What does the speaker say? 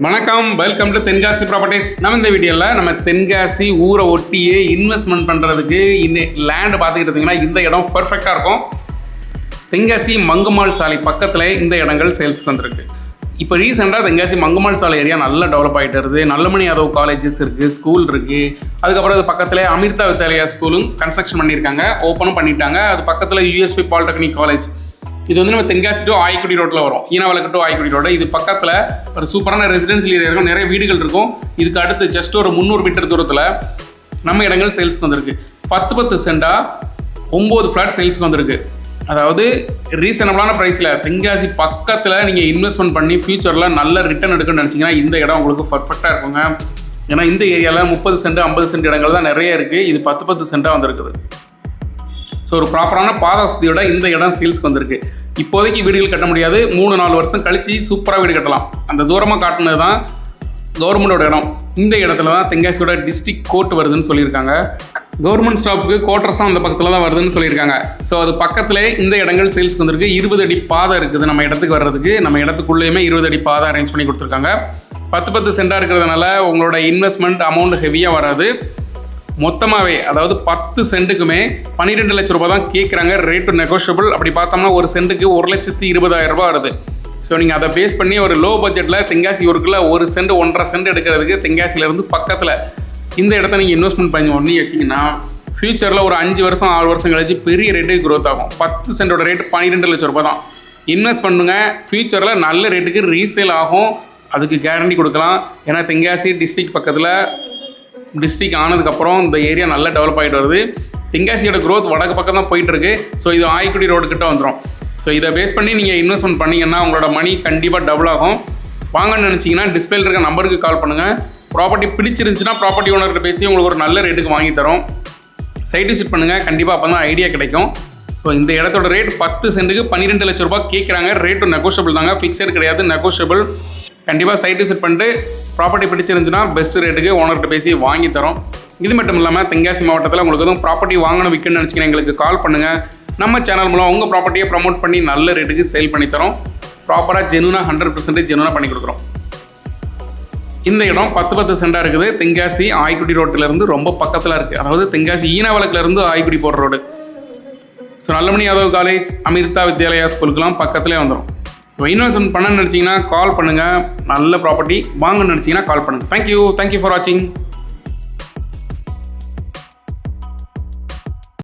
வணக்கம். Welcome to Tenkasi properties நம்ம இந்த வீடியோவில் நம்ம தென்காசி ஊரை ஒட்டியே இன்வெஸ்ட்மெண்ட் பண்ணுறதுக்கு இன்னும் லேண்டு பார்த்துக்கிட்டு இருந்தீங்கன்னா இந்த இடம் பர்ஃபெக்டாக இருக்கும். தென்காசி மங்குமாள் சாலை பக்கத்தில் இந்த இடங்கள் சேல்ஸ்க்கு வந்திருக்கு இப்போ ரீசெண்டாக தென்காசி மங்குமாள் சாலை ஏரியா நல்லா டெவலப் ஆகிட்டு வருது. நல்லமணி யாதவ் காலேஜஸ் இருக்குது ஸ்கூல் இருக்குது அதுக்கப்புறம் அது பக்கத்தில் அமிர்தா வித்யாலயா ஸ்கூலும் கன்ஸ்ட்ரக்ஷன் பண்ணியிருக்காங்க. ஓப்பனும் பண்ணிட்டாங்க. அது பக்கத்தில் யூஎஸ்பி பாலிடெக்னிக் காலேஜ் இது வந்து நம்ம தென்காசி டு ஆய்க்குடி ரோட்டில் வரும். ஈனாவளக்கு டு ஆய்க்குடி ரோடு இது பக்கத்தில் ஒரு சூப்பரான ரெசிடென்சியல் ஏரியா இருக்கும். நிறைய வீடுகள் இருக்கும். இதுக்கு அடுத்து ஜஸ்ட் ஒரு முந்நூறு மீட்டர் தூரத்தில் நம்ம இடங்கள் சேல்ஸ்க்கு வந்திருக்கு. பத்து பத்து சென்டா ஒம்பது ஃப்ளாட் சேல்ஸ்க்கு வந்திருக்கு. அதாவது ரீசனபிளான ப்ரைஸில் தென்காசி பக்கத்தில் நீங்கள் இன்வெஸ்ட்மெண்ட் பண்ணி ஃபியூச்சரில் நல்ல ரிட்டர்ன் எடுக்கணும்னு நினச்சிங்கன்னா இந்த இடம் உங்களுக்கு பர்ஃபெக்டாக இருக்குங்க. ஏன்னா இந்த ஏரியாவில் முப்பது சென்ட் ஐம்பது சென்ட் இடங்கள் தான் நிறைய இருக்குது இது பத்து பத்து சென்ட்டாக வந்திருக்குது. ஸோ ஒரு ப்ராப்பரான பாத வசதியோட இந்த இடம் சேல்ஸ்க்கு வந்திருக்கு. இப்போதைக்கு வீடுகள் கட்ட முடியாது. மூணு நாலு வருஷம் கழித்து சூப்பராக வீடு கட்டலாம். அந்த தூரமாக காட்டுனது தான் கவர்மெண்டோட இடம். இந்த இடத்துல தான் தென்காசியோட டிஸ்ட்ரிக் கோர்ட் வருதுன்னு சொல்லியிருக்காங்க. கவர்மெண்ட் ஸ்டாப்புக்கு கோட்டர்ஸும் அந்த பக்கத்தில் தான் வருதுன்னு சொல்லியிருக்காங்க. ஸோ அது பக்கத்தில் இந்த இடங்கள் சேல்ஸ்க்கு வந்திருக்கு. இருபது அடி பாதை இருக்குது நம்ம இடத்துக்கு வர்றதுக்கு. நம்ம இடத்துக்குள்ளேயுமே இருபது அடி பாதை அரேஞ்ச் பண்ணி கொடுத்துருக்காங்க. பத்து பத்து சென்டாக இருக்கிறதுனால உங்களோட இன்வெஸ்ட்மெண்ட் அமௌண்ட் ஹெவியாக வராது. மொத்தமாகவே அதாவது பத்து சென்ட்டுக்குமே பன்னிரெண்டு லட்ச ரூபாய் தான் கேட்குறாங்க ரேட்டு நெகோஷியபிள் அப்படி பார்த்தோம்னா ஒரு சென்ட்டுக்கு ஒரு லட்சத்தி இருபதாயிரம் ரூபாய் வருது ஸோ நீங்கள் அதை பேஸ் பண்ணி ஒரு லோ பட்ஜெட்டில் தென்காசி ஊருக்குள்ள ஒரு சென்ட் ஒன்றரை சென்ட் எடுக்கிறதுக்கு தென்காசியிலேருந்து பக்கத்தில் இந்த இடத்த நீங்கள் இன்வெஸ்ட்மெண்ட் பண்ணி ஒன்றி வச்சிங்கன்னா ஃப்யூச்சரில் ஒரு அஞ்சு வருஷம் ஆறு வருஷம் கழிச்சு பெரிய ரேட்டுக்கு க்ரோத் ஆகும். பத்து சென்ட்டோட ரேட் பன்னிரெண்டு லட்ச ரூபாய் தான். இன்வெஸ்ட் பண்ணுங்க. ஃப்யூச்சரில் நல்ல ரேட்டுக்கு ரீசேல் ஆகும். அதுக்கு கேரண்டி கொடுக்கலாம். ஏன்னா தென்காசி டிஸ்ட்ரிக்ட் பக்கத்தில் டிஸ்ட்ரிக் ஆனதுக்கப்புறம் இந்த ஏரியா நல்லா டெவலப் ஆகிட்டு வருது. தென்காசியோட க்ரோத் வடக்கு பக்கம் தான் போயிட்டுருக்கு ஸோ இது ஆய்க்குடி ரோடு வந்துடும் ஸோ இதை பேஸ் பண்ணி நீங்கள் இன்வெஸ்ட்மெண்ட் பண்ணிங்கன்னா உங்களோட மணி கண்டிப்பாக டபுள் ஆகும். வாங்கன்னு நினச்சிங்கன்னா டிஸ்பிளேல இருக்க நம்பருக்கு கால் பண்ணுங்கள் ப்ராப்பர்ட்டி பிடிச்சிருந்துச்சுன்னா ப்ராப்பர்ட்டி ஓனர்கிட்ட பேசி உங்களுக்கு ஒரு நல்ல ரேட்டுக்கு வாங்கி தரோம். சைட் விசிட் பண்ணுங்கள் கண்டிப்பாக அப்போ தான் ஐடியா கிடைக்கும். ஸோ இந்த இடத்தோட ரேட் பத்து சென்ட்டுக்கு பன்னிரெண்டு லட்ச ரூபாய் கேட்குறாங்க ரேட்டு நெகோஷியபிள் தாங்க. ஃபிக்ஸட் கிடையாது நெகோஷியபிள் கண்டிப்பாக சைட் விசிட் பண்ணிட்டு ப்ராப்பர்ட்டி பிடிச்சிருந்துச்சுன்னா பெஸ்ட் ரேட்டுக்கு ஓனர்கிட்ட பேசி வாங்கி தரோம். இது மட்டும் இல்லாமல் தென்காசி மாவட்டத்தில் உங்களுக்கு எதுவும் ப்ராப்பர்ட்டி வாங்கணும் விற்கணும்னு நினச்சிங்கன்னா எங்களுக்கு கால் பண்ணுங்கள் நம்ம சேனல் மூலம் உங்கள் ப்ராப்பர்ட்டியை ப்ரமோட் பண்ணி நல்ல ரேட்டுக்கு சேல் பண்ணி தரோம். ப்ராப்பராக ஜெனுனாக ஹண்ட்ரட் பர்சன்டேஜ் ஜெனுனாக பண்ணி கொடுக்குறோம். இந்த இடம் பத்து பத்து சென்டாக இருக்குது. தென்காசி ஆய்க்குடி ரோட்டிலேருந்து ரொம்ப பக்கத்தில் இருக்குது அதாவது தென்காசி ஈனவலக்கிலேருந்து ஆய்க்குடி போகிற road so Nallamani Yadav college Amrita Vidyalaya ஸ்கூலுக்குலாம் பக்கத்துலேயே வந்துடும் ஸோ இன்வெஸ்ட்மெண்ட் பண்ண நினச்சிங்கன்னா கால் பண்ணுங்கள் நல்ல ப்ராப்பர்ட்டி வாங்கணும்னு நினச்சிங்கன்னா கால் பண்ணுங்கள் தேங்க்யூ தேங்க்யூ ஃபார் வாட்சிங்